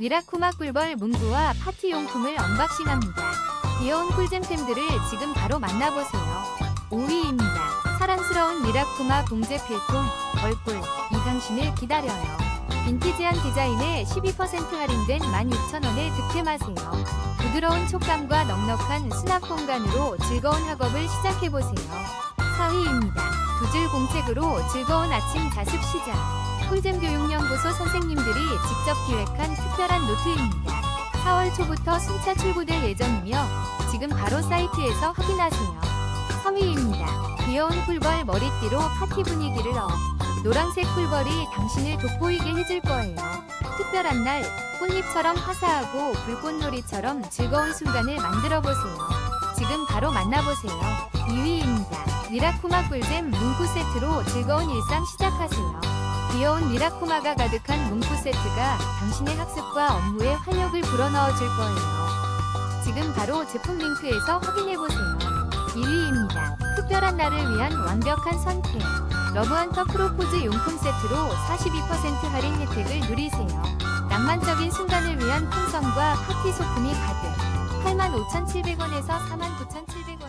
미라쿠마 꿀벌 문구와 파티용품을 언박싱합니다. 귀여운 꿀잼템들을 지금 바로 만나보세요. 5위입니다. 사랑스러운 미라쿠마 봉제 필통, 벌꿀, 이 당신을 기다려요. 빈티지한 디자인에 12% 할인된 16,000원에 득템하세요. 부드러운 촉감과 넉넉한 수납 공간으로 즐거운 학업을 시작해보세요. 4위입니다. 두줄 공책으로 즐거운 아침 자습 시작. 꿀잼 교육연구소 선생님들이 직접 기획한 특별한 노트입니다. 4월 초부터 순차 출고될 예정이며 지금 바로 사이트에서 확인하세요. 3위입니다. 귀여운 꿀벌 머리띠로 파티 분위기를 업. 노란색 꿀벌이 당신을 돋보이게 해줄 거예요. 특별한 날 꽃잎처럼 화사하고 불꽃놀이처럼 즐거운 순간을 만들어 보세요. 지금 바로 만나보세요. 2위입니다. 미라쿠마 꿀잼 문구 세트로 즐거운 일상 시작하세요. 귀여운 미라쿠마가 가득한 문구 세트가 당신의 학습과 업무에 활력을 불어넣어 줄 거예요. 지금 바로 제품 링크에서 확인해 보세요. 1위입니다. 특별한 날을 위한 완벽한 선택. 러브헌터 프로포즈 용품 세트로 42% 할인 혜택을 누리세요. 낭만적인 순간을 위한 풍선과 파티 소품이 가득. 85,700원에서 49,700원.